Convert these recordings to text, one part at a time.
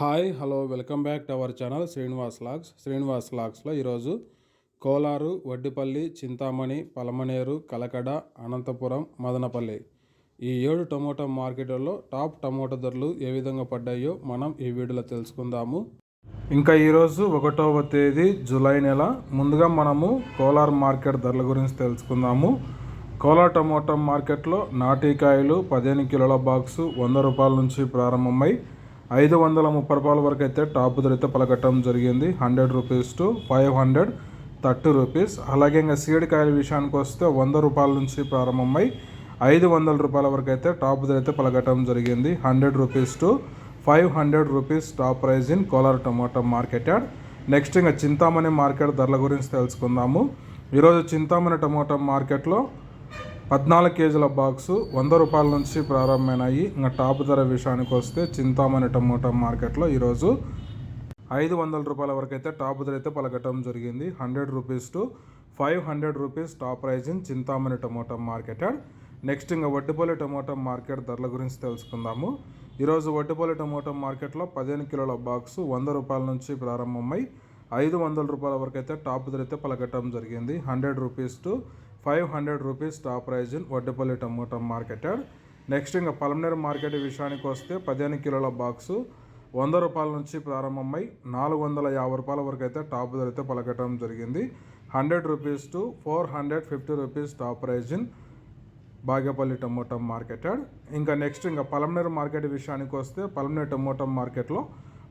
Hi hello welcome back to our channel Srinivas logs. Srinivas లాగ్స్లో ఈరోజు కోలారు వడ్డిపల్లి చింతామణి పలమనేరు కలకడ అనంతపురం మదనపల్లి ఈ ఏడు tomato మార్కెట్లలో టాప్ టమోటా ధరలు ఏ విధంగా పడ్డాయో మనం ఈ వీడియోలో తెలుసుకుందాము. ఇంకా ఈరోజు ఒకటవ తేదీ జూలై నెల. ముందుగా మనము కోలార్ మార్కెట్ ధరల గురించి తెలుసుకుందాము. కోలార్ టమోటా మార్కెట్లో నాటికాయలు పదిహేను కిలోల బాక్సు వంద రూపాయల నుంచి ప్రారంభమై ఐదు వందల ముప్పై రూపాయల వరకు అయితే టాప్ ధర అయితే పలకట్టడం జరిగింది. Hundred rupees to five hundred thirty rupees. అలాగే ఇంకా సీడికాయల విషయానికి వస్తే వంద రూపాయల నుంచి ప్రారంభమై ఐదు వందల రూపాయల వరకు అయితే టాప్ ధర అయితే పలకట్టడం జరిగింది. Hundred rupees to five hundred rupees top price in Kolar tomato market and next ఇంకా చింతామణి మార్కెట్ ధరల గురించి తెలుసుకుందాము. ఈరోజు చింతామణి టమాటో మార్కెట్లో పద్నాలుగు కేజీల బాక్సు వంద రూపాయల నుంచి ప్రారంభమైనాయి. ఇంకా టాప్ ధర విషయానికి వస్తే చింతామణి టమోటా మార్కెట్లో ఈరోజు ఐదు వందల రూపాయల వరకు అయితే టాప్ ధర అయితే పలకటం జరిగింది. Hundred rupees to five hundred rupees top prize in Chintamani tomato market. Next ఇంకా వడ్డిపల్లి టమోటా మార్కెట్ ధరల గురించి తెలుసుకుందాము. ఈరోజు వడ్డిపల్లి టమోటా మార్కెట్లో పదిహేను కిలోల బాక్సు వంద రూపాయల నుంచి ప్రారంభమై ఐదు వందల రూపాయల వరకు అయితే టాప్ ధర అయితే పలకటం జరిగింది. Hundred rupees to five hundred rupees top prize in Vaddapalli tomato market yard. Next ఇంకా పలమనేరు మార్కెట్ విషయానికి వస్తే పదిహేను కిలోల బాక్సు వంద రూపాయల నుంచి ప్రారంభమై నాలుగు వందల యాభై రూపాయల వరకు అయితే టాప్ ధర అయితే పలకటం జరిగింది. Hundred rupees to four hundred fifty rupees top prize in Bagepalli tomato market yard. ఇంకా నెక్స్ట్ ఇంకా పలమనేరు మార్కెట్ విషయానికి వస్తే పలమనేరు టమోటా మార్కెట్లో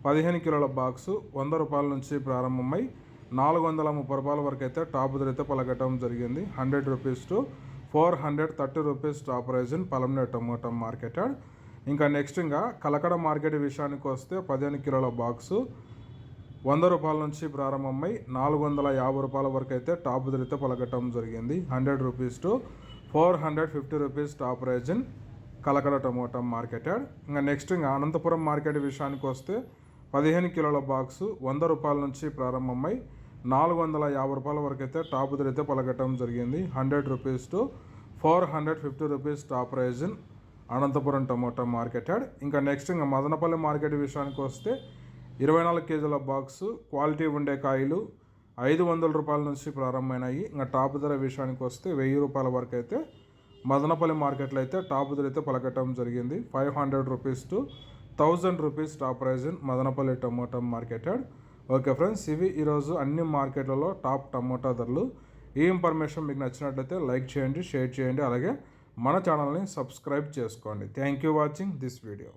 పదిహేను కిలోల బాక్సు వంద రూపాయల నుంచి ప్రారంభమై నాలుగు వందల ముప్పై రూపాయల వరకు అయితే టాప్ ధర అయితే పలకటం జరిగింది. Hundred rupees to four hundred thirty rupees top prize in Palamaner tomato market yard. ఇంకా నెక్స్ట్ ఇంకా కలకడ మార్కెట్ విషయానికి వస్తే పదిహేను కిలోల బాక్సు వంద రూపాయల నుంచి ప్రారంభమై నాలుగు వందల యాభై రూపాయల వరకు అయితే టాప్ ధర అయితే పలకటం జరిగింది. Hundred rupees to four hundred fifty rupees top prize in Kalakada tomato market yard. ఇంకా నెక్స్ట్ ఇంకా అనంతపురం మార్కెట్ విషయానికి వస్తే పదిహేను కిలోల బాక్సు వంద రూపాయల నుంచి ప్రారంభమై నాలుగు వందల యాభై రూపాయల వరకు అయితే టాప్ ధర అయితే పలకట్టడం జరిగింది. Hundred rupees to four hundred fifty rupees top prize Anantapuram tomato market yard. ఇంకా నెక్స్ట్ ఇంకా మదనపల్లి మార్కెట్ విషయానికి వస్తే ఇరవై నాలుగు కేజీల బాక్సు క్వాలిటీ ఉండే కాయలు ఐదు వందల రూపాయల నుంచి ప్రారంభమైనాయి. ఇంకా టాప్ ధర విషయానికి వస్తే వెయ్యి రూపాయల వరకు అయితే మదనపల్లి మార్కెట్లో అయితే టాప్ ధర అయితే పలకట్టడం జరిగింది. Five hundred rupees to thousand rupees top prize Madanapalle tomato market yard okay friends ఇవి ఈరోజు అన్ని మార్కెట్లలో టాప్ టమోటా ధరలు. ఈ ఇన్ఫర్మేషన్ మీకు నచ్చినట్లయితే లైక్ చేయండి షేర్ చేయండి అలాగే మన ఛానల్ని సబ్స్క్రైబ్ చేసుకోండి. Thank you watching this video.